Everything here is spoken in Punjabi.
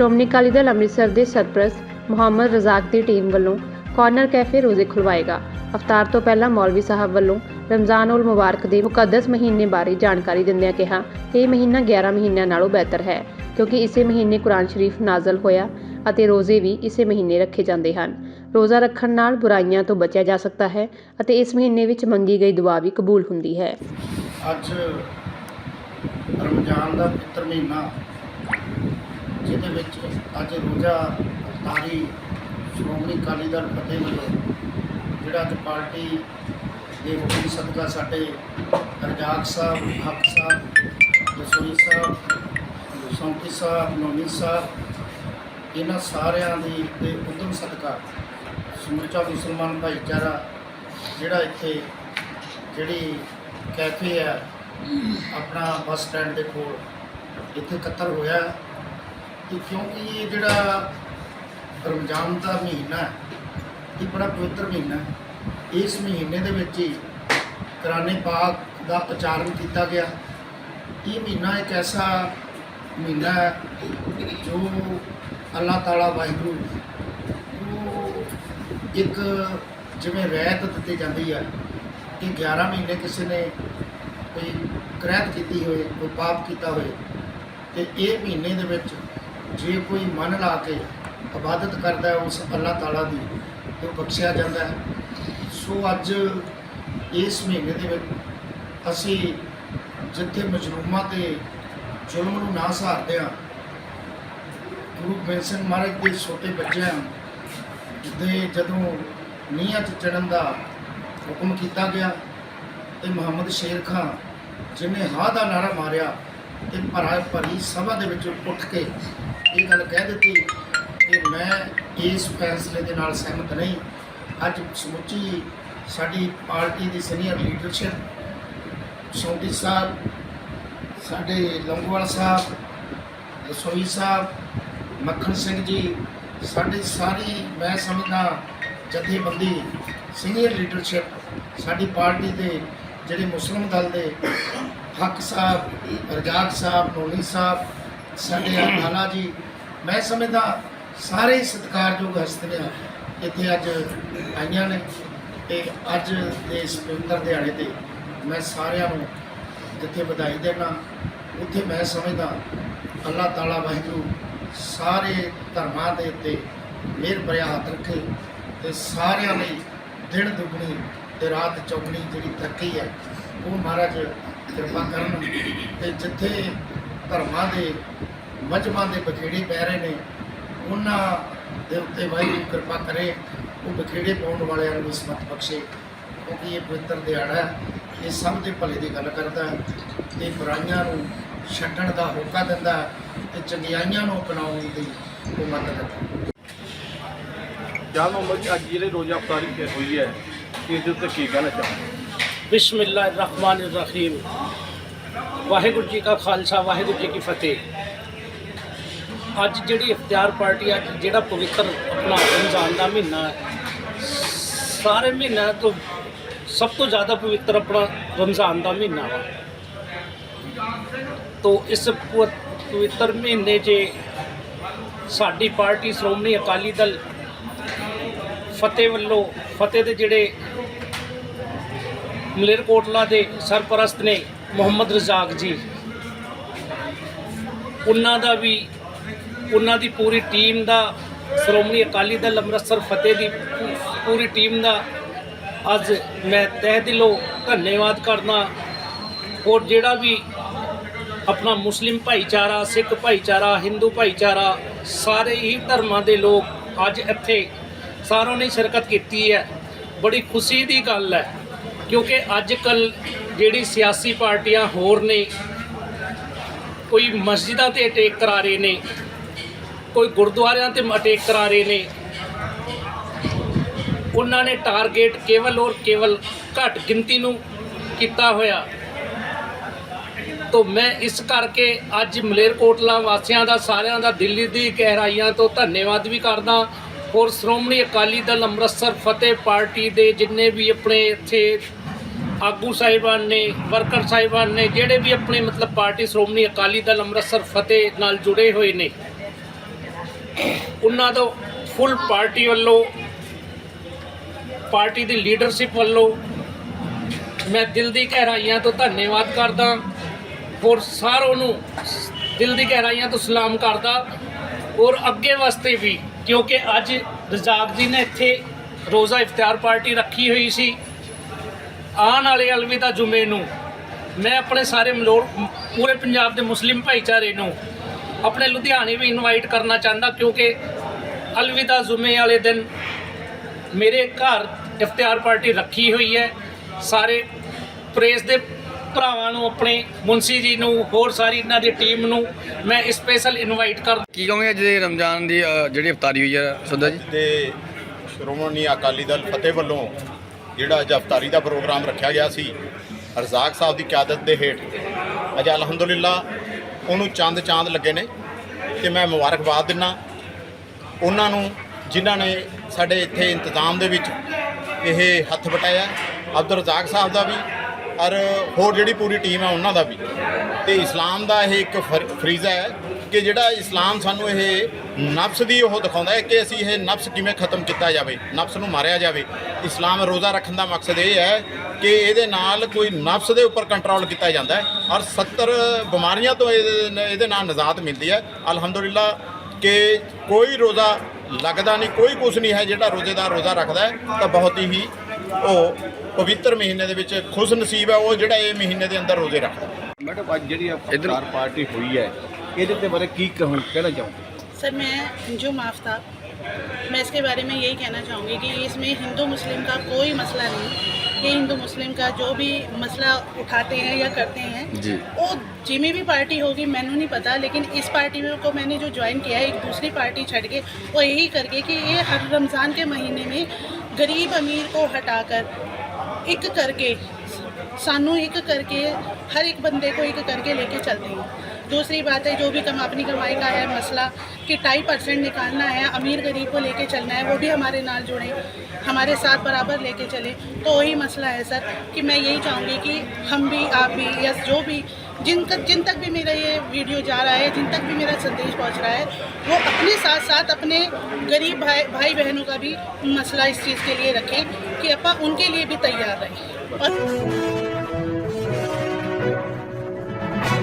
ਸ਼੍ਰੋਮਣੀ ਅਕਾਲੀ ਦਲ ਅੰਮ੍ਰਿਤਸਰ ਦੇ ਸਰਪ੍ਰਸਤ ਮੁਹੰਮਦ ਰਜ਼ਾਕ ਦੀ ਟੀਮ ਵੱਲੋਂ ਕਾਰਨਰ ਕੈਫੇ ਰੋਜ਼ੇ ਖੁਲਵਾਏਗਾ। ਅਫਤਾਰ ਤੋਂ ਪਹਿਲਾਂ ਮੌਲਵੀ ਸਾਹਿਬ ਵੱਲੋਂ ਰਮਜ਼ਾਨ ਉਲ ਮੁਬਾਰਕ ਦੇ ਮੁਕੱਦਸ ਮਹੀਨੇ ਬਾਰੇ ਜਾਣਕਾਰੀ ਦਿੰਦਿਆਂ ਕਿਹਾ ਕਿ ਇਹ ਮਹੀਨਾ 11 ਮਹੀਨਿਆਂ ਨਾਲੋਂ ਬਿਹਤਰ ਹੈ, ਕਿਉਂਕਿ ਇਸੇ ਮਹੀਨੇ ਕੁਰਾਨ ਸ਼ਰੀਫ ਨਾਜ਼ਲ ਹੋਇਆ ਅਤੇ ਰੋਜ਼ੇ ਵੀ ਇਸੇ ਮਹੀਨੇ ਰੱਖੇ ਜਾਂਦੇ ਹਨ। ਰੋਜ਼ਾ ਰੱਖਣ ਨਾਲ ਬੁਰਾਈਆਂ ਤੋਂ ਬਚਿਆ ਜਾ ਸਕਦਾ ਹੈ ਅਤੇ ਇਸ ਮਹੀਨੇ ਵਿੱਚ ਮੰਗੀ ਗਈ ਦੁਆ ਵੀ ਕਬੂਲ ਹੁੰਦੀ ਹੈ। ਅੱਜ ਰਮਜ਼ਾਨ ਦਾ ਪਵਿੱਤਰ ਮਹੀਨਾ ਜਿਹਦੇ ਵਿੱਚ ਅੱਜ ਰੋਜ਼ਾ ਅਫਤਾਰੀ ਸ਼੍ਰੋਮਣੀ ਅਕਾਲੀ ਦਲ, ਫਤਿਹ ਵੱਲੋਂ ਜਿਹੜਾ ਅੱਜ ਪਾਰਟੀ ਦੇ ਹੁਕਮ ਸਦਕਾ ਸਾਡੇ ਰਜਾਕ ਸਾਹਿਬ, ਹੱਕ ਸਾਹਿਬ ਦਸੂਰੀ ਸਾਹਿਬ, ਸੌਂਕੀ ਸਾਹਿਬ, ਨੋਨੀ ਸਾਹਿਬ, ਇਹਨਾਂ ਸਾਰਿਆਂ ਦੀ ਦੇ ਉਦਮ ਸਦਕਾ, ਸਮੁੱਚਾ ਮੁਸਲਮਾਨ ਭਾਈਚਾਰਾ, ਜਿਹੜਾ ਇੱਥੇ ਜਿਹੜੀ ਕੈਫੇ ਹੈ, ਆਪਣਾ ਬੱਸ ਸਟੈਂਡ ਦੇ ਕੋਲ, ਇੱਥੇ ਇਕੱਤਰ ਹੋਇਆ। ਕਿ ਕਿਉਂਕਿ ਇਹ ਜਿਹੜਾ ਰਮਜ਼ਾਨ ਦਾ ਮਹੀਨਾ ਹੈ, ਇਹ ਬੜਾ ਪਵਿੱਤਰ ਮਹੀਨਾ ਹੈ। ਇਸ ਮਹੀਨੇ ਦੇ ਵਿੱਚ ਹੀ ਕੁਰਾਨੇ ਪਾਕ ਦਾ ਉਚਾਰਨ ਕੀਤਾ ਗਿਆ। ਇਹ ਮਹੀਨਾ ਇੱਕ ਐਸਾ ਮਹੀਨਾ ਹੈ ਜੋ ਅੱਲਾਹ ਤਾਲਾ ਵਾਹਿਗੁਰੂ ਉਹ ਇੱਕ ਜਿਵੇਂ ਰਹਿਤ ਦਿੱਤੀ ਜਾਂਦੀ ਹੈ ਕਿ 11 ਮਹੀਨੇ ਕਿਸੇ ਨੇ ਕੋਈ ਕਰੈਤ ਕੀਤੀ ਹੋਏ ਕੋਈ ਪਾਪ ਕੀਤਾ ਹੋਏ ਤੇ ਇਹ ਮਹੀਨੇ ਦੇ ਵਿੱਚ ਜੇ ਕੋਈ ਮਨ ਲਾ ਕੇ ਇਬਾਦਤ ਕਰਦਾ ਹੈ ਉਸ ਅੱਲਾਹ ਤਾਲਾ ਦੀ, ਤੇ ਉਹ ਬਖਸ਼ਿਆ ਜਾਂਦਾ ਹੈ। ਸੋ ਅੱਜ ਇਸ ਮਹੀਨੇ ਦੇ ਵਿੱਚ ਅਸੀਂ ਜਿੱਥੇ ਮਜ਼ਰੂਮਾਂ ਤੇ ਜ਼ੁਲਮ ਨੂੰ ਨਾ ਸਹਾਰਦੇ ਹਾਂ, ਗੁਰੂ ਗੋਬਿੰਦ ਸਿੰਘ ਮਹਾਰਾਜ ਦੇ ਛੋਟੇ ਬੱਚਿਆਂ ਦੇ ਜਦੋਂ ਨੀਹਾਂ 'ਚ ਚੜਨ ਦਾ ਹੁਕਮ ਕੀਤਾ ਗਿਆ, ਤੇ ਮੁਹੰਮਦ ਸ਼ੇਰ ਖਾਨ ਜਿਹਨੇ ਹਾਂ ਦਾ ਨਾਰਾ ਮਾਰਿਆ ਤੇ ਭਰਾ ਭਰੀ ਸਭਾ ਦੇ ਵਿੱਚ ਉੱਠ ਕੇ ਇਹ ਗੱਲ ਕਹਿ ਦਿੱਤੀ ਕਿ ਮੈਂ ਇਸ ਫੈਸਲੇ ਦੇ ਨਾਲ ਸਹਿਮਤ ਨਹੀਂ। ਅੱਜ ਸਮੁੱਚੀ ਸਾਡੀ ਪਾਰਟੀ ਦੀ ਸੀਨੀਅਰ ਲੀਡਰਸ਼ਿਪ ਸੌਂਟੀ ਸਾਹਿਬ, ਸਾਡੇ ਲੰਗੋਵਾਲ ਸਾਹਿਬ, ਰਸੋਈ ਸਾਹਿਬ, ਮੱਖਣ ਸਿੰਘ ਜੀ, ਸਾਡੀ ਸਾਰੀ ਮੈਂ ਸਮਝਦਾ ਜਥੇਬੰਦੀ, ਸੀਨੀਅਰ ਲੀਡਰਸ਼ਿਪ ਸਾਡੀ ਪਾਰਟੀ ਦੇ ਜਿਹੜੇ ਮੁਸਲਿਮ ਦਲ ਦੇ ਹੱਕ ਸਾਹਿਬ ਰਜਾਕ ਸਾਹਿਬ ਨੋਨੀ ਸਾਹਿਬ, ਸਾਡੇ ਆਲਾ ਜੀ, ਮੈਂ ਸਮਝਦਾ ਸਾਰੇ ਸਤਿਕਾਰਯੋਗ ਹਸਤੀਆਂ ਇੱਥੇ ਅੱਜ ਆਈਆਂ ਨੇ ਤੇ ਅੱਜ ਦੇ ਇਸ ਪਵਿੱਤਰ ਦਿਹਾੜੇ ਤੇ ਮੈਂ ਸਾਰਿਆਂ ਨੂੰ ਜਿੱਥੇ ਵਧਾਈ ਦੇਣਾ ਉੱਥੇ ਮੈਂ ਸਮਝਦਾ ਅੱਲਾਹ ਤਾਲਾ ਵਾਹਿਗੁਰੂ ਸਾਰੇ ਧਰਮਾਂ ਦੇ ਉੱਤੇ ਮਿਹਰ ਭਰਿਆ ਹੱਥ ਰੱਖੇ ਤੇ ਸਾਰਿਆਂ ਲਈ ਦਿਨ ਦੁਗਣੀ ਤੇ ਰਾਤ ਚੌਗਣੀ ਜਿਹੜੀ ਤਰੱਕੀ ਹੈ ਉਹ ਮਹਾਰਾਜ ਕਿਰਪਾ ਕਰਨ ਤੇ ਜਿੱਥੇ ਧਰਮਾਂ ਦੇ ਮਜਮਾਂ ਦੇ ਬਖੇੜੇ ਪੈ ਰਹੇ ਨੇ, ਉਹਨਾਂ ਦੇ ਉੱਤੇ ਵਾਹਿਗੁਰੂ ਕਿਰਪਾ ਕਰੇ, ਉਹ ਬਖੇੜੇ ਪਾਉਣ ਵਾਲਿਆਂ ਨੂੰ ਕਿਸਮਤ ਬਖਸ਼ੇ। ਕਿਉਂਕਿ ਇਹ ਪਵਿੱਤਰ ਦਿਹਾੜਾ ਹੈ, ਇਹ ਸਭ ਦੇ ਭਲੇ ਦੀ ਗੱਲ ਕਰਦਾ ਹੈ। ਤੇ ਬੁਰਾਈਆਂ ਨੂੰ ਛੱਡਣ ਦਾ ਹੋਕਾ ਦਿੰਦਾ ਹੈ ਤੇ ਚੰਗਿਆਈਆਂ ਨੂੰ ਅਪਣਾਉਣ ਦੀ ਉਹ ਮਦਦ ਕਰਦਾ ਜਾਨ ਮੁਹੰਮਦ ਅੱਜ ਜਿਹੜੇ ਰੋਜ਼ਾ ਅਫਤਾਰੀ ਹੋਈ ਹੈ, ਇਸ ਦੇ ਉੱਤੇ ਕੀ ਕਹਿਣਾ ਚਾਹੁੰਦੇ ਬਿਸਮਿਲ੍ਲਾਹਿਰਰਹਿਮਾਨਿਰਰਹੀਮ ਵਾਹਿਗੁਰੂ ਜੀ ਕਾ ਖਾਲਸਾ ਵਾਹਿਗੁਰੂ ਜੀ ਕੀ ਫਤਿਹ ਅੱਜ ਜਿਹੜੀ ਇਖਤਿਆਰ ਪਾਰਟੀ ਅੱਜ ਜਿਹੜਾ ਪਵਿੱਤਰ ਆਪਣਾ ਰਮਜ਼ਾਨ ਦਾ ਮਹੀਨਾ ਸਾਰੇ ਮਹੀਨਿਆਂ ਤੋਂ ਸਭ ਤੋਂ ਜ਼ਿਆਦਾ ਪਵਿੱਤਰ ਆਪਣਾ ਰਮਜ਼ਾਨ ਦਾ ਮਹੀਨਾ ਵਾ ਤੋ ਇਸ ਪਵ- ਪਵਿੱਤਰ ਮਹੀਨੇ 'ਚ ਸਾਡੀ ਪਾਰਟੀ ਸ਼੍ਰੋਮਣੀ ਅਕਾਲੀ ਦਲ ਫਤਿਹ ਵੱਲੋਂ ਫਤਿਹ ਦੇ ਜਿਹੜੇ ਮਲੇਰਕੋਟਲਾ ਦੇ ਸਰਪ੍ਰਸਤ ਨੇ ਮੁਹੰਮਦ ਰਜ਼ਾਕ ਜੀ। ਉਹਨਾਂ ਦਾ ਵੀ, ਉਹਨਾਂ ਦੀ ਪੂਰੀ ਟੀਮ ਦਾ, ਸ਼੍ਰੋਮਣੀ ਅਕਾਲੀ ਦਲ ਅੰਮ੍ਰਿਤਸਰ ਫਤਿਹ ਦੀ ਪੂਰੀ ਟੀਮ ਦਾ ਅੱਜ ਮੈਂ ਤਹਿ ਦਿਲੋਂ ਧੰਨਵਾਦ ਕਰਦਾ। ਔਰ ਜਿਹੜਾ ਵੀ ਆਪਣਾ ਮੁਸਲਿਮ ਭਾਈਚਾਰਾ, ਸਿੱਖ ਭਾਈਚਾਰਾ, ਹਿੰਦੂ ਭਾਈਚਾਰਾ, ਸਾਰੇ ਹੀ ਧਰਮਾਂ ਦੇ ਲੋਕ ਅੱਜ ਇੱਥੇ ਸਾਰਿਆਂ ਨੇ ਸ਼ਿਰਕਤ ਕੀਤੀ ਹੈ। ਬੜੀ ਖੁਸ਼ੀ ਦੀ ਗੱਲ ਹੈ। ਕਿਉਂਕਿ ਅੱਜ ਕੱਲ ਜਿਹੜੀ ਸਿਆਸੀ ਪਾਰਟੀਆਂ ਹੋਰ ਨੇ, ਕੋਈ ਮਸਜਿਦਾਂ ਤੇ ਅਟੈਕ ਕਰਾ ਰਹੇ ਨੇ, ਕੋਈ ਗੁਰਦੁਆਰਿਆਂ ਤੇ ਅਟੈਕ ਕਰਾ ਰਹੇ ਨੇ, ਉਹਨਾਂ ਨੇ ਟਾਰਗੇਟ ਕੇਵਲ ਔਰ ਕੇਵਲ ਘੱਟ ਗਿਣਤੀ ਨੂੰ ਕੀਤਾ ਹੋਇਆ। ਤੋ ਮੈਂ ਇਸ ਕਰਕੇ ਅੱਜ ਮਲੇਰਕੋਟਲਾ ਵਾਸੀਆਂ ਦਾ, ਸਾਰਿਆਂ ਦਾ ਦਿੱਲੀ ਦੀ ਗਹਿਰਾਈਆਂ ਤੋਂ ਧੰਨਵਾਦ ਵੀ ਕਰਦਾ। ਔਰ ਸ਼੍ਰੋਮਣੀ ਅਕਾਲੀ ਦਲ ਅੰਮ੍ਰਿਤਸਰ ਫਤਿਹ ਪਾਰਟੀ ਦੇ ਜਿੰਨੇ ਵੀ ਆਪਣੇ ਇੱਥੇ ਆਗੂ ਸਾਹਿਬਾਨ ਨੇ, ਵਰਕਰ ਸਾਹਿਬਾਨ ਨੇ, ਜਿਹੜੇ ਵੀ ਆਪਣੇ ਮਤਲਬ ਪਾਰਟੀ ਸ਼੍ਰੋਮਣੀ ਅਕਾਲੀ ਦਲ ਅੰਮ੍ਰਿਤਸਰ ਫਤਿਹ ਨਾਲ ਜੁੜੇ ਹੋਏ ਨੇ, ਉਹਨਾਂ ਦਾ ਫੁੱਲ ਪਾਰਟੀ ਵੱਲੋਂ, ਪਾਰਟੀ ਦੀ ਲੀਡਰਸ਼ਿਪ ਵੱਲੋਂ ਮੈਂ ਦਿਲ ਦੀ ਗਹਿਰਾਈਆਂ ਤੋਂ ਧੰਨਵਾਦ ਕਰਦਾ, ਔਰ ਸਾਰਿਆਂ ਨੂੰ ਦਿਲ ਦੀ ਗਹਿਰਾਈਆਂ ਤੋਂ ਸਲਾਮ ਕਰਦਾ, ਔਰ ਅੱਗੇ ਵਾਸਤੇ ਵੀ, ਕਿਉਂਕਿ ਅੱਜ ਰਜ਼ਾਕ ਜੀ ਨੇ ਇੱਥੇ ਰੋਜ਼ਾ ਇਫਤਾਰ ਪਾਰਟੀ ਰੱਖੀ ਹੋਈ ਸੀ। ਆਉਣ ਵਾਲੇ ਅਲਵਿਦਾ ਜੁਮੇ ਨੂੰ। ਮੈਂ ਆਪਣੇ ਸਾਰੇ ਮਲੋੜ ਪੂਰੇ ਪੰਜਾਬ ਦੇ ਮੁਸਲਿਮ ਭਾਈਚਾਰੇ ਨੂੰ ਆਪਣੇ ਲੁਧਿਆਣੇ ਵੀ ਇਨਵਾਈਟ ਕਰਨਾ ਚਾਹੁੰਦਾ ਕਿਉਂਕਿ ਅਲਵਿਦਾ ਜੁਮੇ ਵਾਲੇ ਦਿਨ ਮੇਰੇ ਘਰ ਇਫਤਿਹਾਰ ਪਾਰਟੀ ਰੱਖੀ ਹੋਈ ਹੈ। ਸਾਰੇ ਪ੍ਰੇਸ ਦੇ ਭਰਾਵਾਂ ਨੂੰ ਆਪਣੇ ਮੁੰਸੀ ਜੀ ਨੂੰ ਹੋਰ ਸਾਰੀ ਇਹਨਾਂ ਦੀ ਟੀਮ ਨੂੰ ਮੈਂ ਸਪੈਸ਼ਲ ਇਨਵਾਈਟ ਕਰ ਕੀ ਕਹੋਗੇ ਅੱਜ ਦੇ ਰਮਜ਼ਾਨ ਦੀ ਜਿਹੜੀ ਇਫਤਾਰੀ ਹੋਈ ਹੈ ਸੁਦਾ ਜੀ? ਤੇ ਸ਼੍ਰੋਮਣੀ ਅਕਾਲੀ ਦਲ ਫਤਿਹ ਵੱਲੋਂ ਜਿਹੜਾ ਅੱਜ ਅਫਤਾਰੀ ਦਾ ਪ੍ਰੋਗਰਾਮ ਰੱਖਿਆ ਗਿਆ ਸੀ ਰਜ਼ਾਕ ਸਾਹਿਬ ਦੀ ਕਿਆਦਤ ਦੇ ਹੇਠ। ਅੱਜ ਅਲਹਮਦੁਲਿਲਾ ਉਹਨੂੰ ਚੰਦ ਚਾਂਦ ਲੱਗੇ ਨੇ ਤੇ ਮੈਂ ਮੁਬਾਰਕਬਾਦ ਦਿੰਨਾ। ਉਹਨਾਂ ਨੂੰ ਜਿਨ੍ਹਾਂ ਨੇ ਸਾਡੇ ਇੱਥੇ ਇੰਤਜ਼ਾਮ ਦੇ ਵਿੱਚ ਇਹ ਹੱਥ ਵਟਾਇਆ, ਅਬਦੁਲ ਰਜ਼ਾਕ ਸਾਹਿਬ ਦਾ ਵੀ, ਔਰ ਹੋਰ ਜਿਹੜੀ ਪੂਰੀ ਟੀਮ ਹੈ ਉਹਨਾਂ ਦਾ ਵੀ। ਤੇ ਇਸਲਾਮ ਦਾ ਇਹ ਇੱਕ ਫਰ- ਫਰੀਜ਼ਾ ਹੈ ਕਿ ਜਿਹੜਾ ਇਸਲਾਮ ਸਾਨੂੰ ਇਹ ਨਫਸ ਦੀ ਉਹ ਦਿਖਾਉਂਦਾ ਹੈ ਕਿ ਅਸੀਂ ਇਹ ਨਫਸ ਕਿਵੇਂ ਖਤਮ ਕੀਤਾ ਜਾਵੇ ਨਫਸ ਨੂੰ ਮਾਰਿਆ ਜਾਵੇ। ਇਸਲਾਮ ਰੋਜ਼ਾ ਰੱਖਣ ਦਾ ਮਕਸਦ ਇਹ ਹੈ ਕਿ ਇਹਦੇ ਨਾਲ ਕੋਈ ਨਫਸ ਦੇ ਉੱਪਰ ਕੰਟਰੋਲ ਕੀਤਾ ਜਾਂਦਾ ਹੈ। ਔਰ 70 ਬਿਮਾਰੀਆਂ ਤੋਂ ਇਹਦੇ ਇਹਦੇ ਨਾਲ ਨਜਾਤ ਮਿਲਦੀ ਹੈ। ਅਲਹਮਦੁਲਿਲਾ ਕਿ ਕੋਈ ਰੋਜ਼ਾ ਲੱਗਦਾ ਨਹੀਂ ਕੋਈ ਕੁਛ ਨਹੀਂ ਹੈ ਜਿਹੜਾ ਰੋਜ਼ੇਦਾਰ ਰੋਜ਼ਾ ਰੱਖਦਾ ਹੈ ਤਾਂ ਬਹੁਤ ਹੀ ਉਹ ਪਵਿੱਤਰ ਮਹੀਨੇ ਦੇ ਵਿੱਚ ਖੁਸ਼ ਨਸੀਬ ਹੈ ਉਹ ਜਿਹੜਾ ਇਹ ਮਹੀਨੇ ਦੇ ਅੰਦਰ ਰੋਜ਼ੇ ਰੱਖਦਾ ਮੈਡਮ ਅੱਜ ਜਿਹੜੀ ਅਫਤਾਰ ਪਾਰਟੀ ਹੋਈ ਹੈ ਇਹਦੇ ਤੇ ਬਾਰੇ ਕੀ ਕਹਣ ਕਹਿਣਾ ਚਾਹੋਗੇ सर मैं अंजुम आफ्ताब मैं इसके बारे में यही कहना चाहूँगी कि इसमें हिंदू मुस्लिम का कोई मसला नहीं ये हिंदू मुस्लिम का जो भी मसला उठाते हैं या करते हैं जी। वो जिम्मे भी पार्टी होगी मैनू नहीं पता लेकिन इस पार्टी में को मैंने जो ज्वाइन किया है एक दूसरी पार्टी छड़ के वो यही करके कि ये हर रमज़ान के महीने में गरीब अमीर को हटाकर एक करके सानू एक करके हर एक बंदे को एक करके लेके चलते हैं दूसरी बात है, जो भी कम अपनी कमाई का है, मसला कि ढाई परसेंट निकालना है, अमीर गरीब को लेके चलना है, वो भी हमारे नाल जुड़े, हमारे साथ बराबर लेके चले तो वही मसला है सर, कि मैं यही चाहूँगी कि हम भी, आप भी, या जो भी, जिन तक जिन तक भी मेरा ये वीडियो जा रहा है, जिन तक भी मेरा संदेश पहुँच रहा है, वो अपने साथ साथ अपने गरीब भाई भाई बहनों का भी मसला इस चीज़ के लिए रखें, कि अपा उनके लिए भी तैयार रहें। और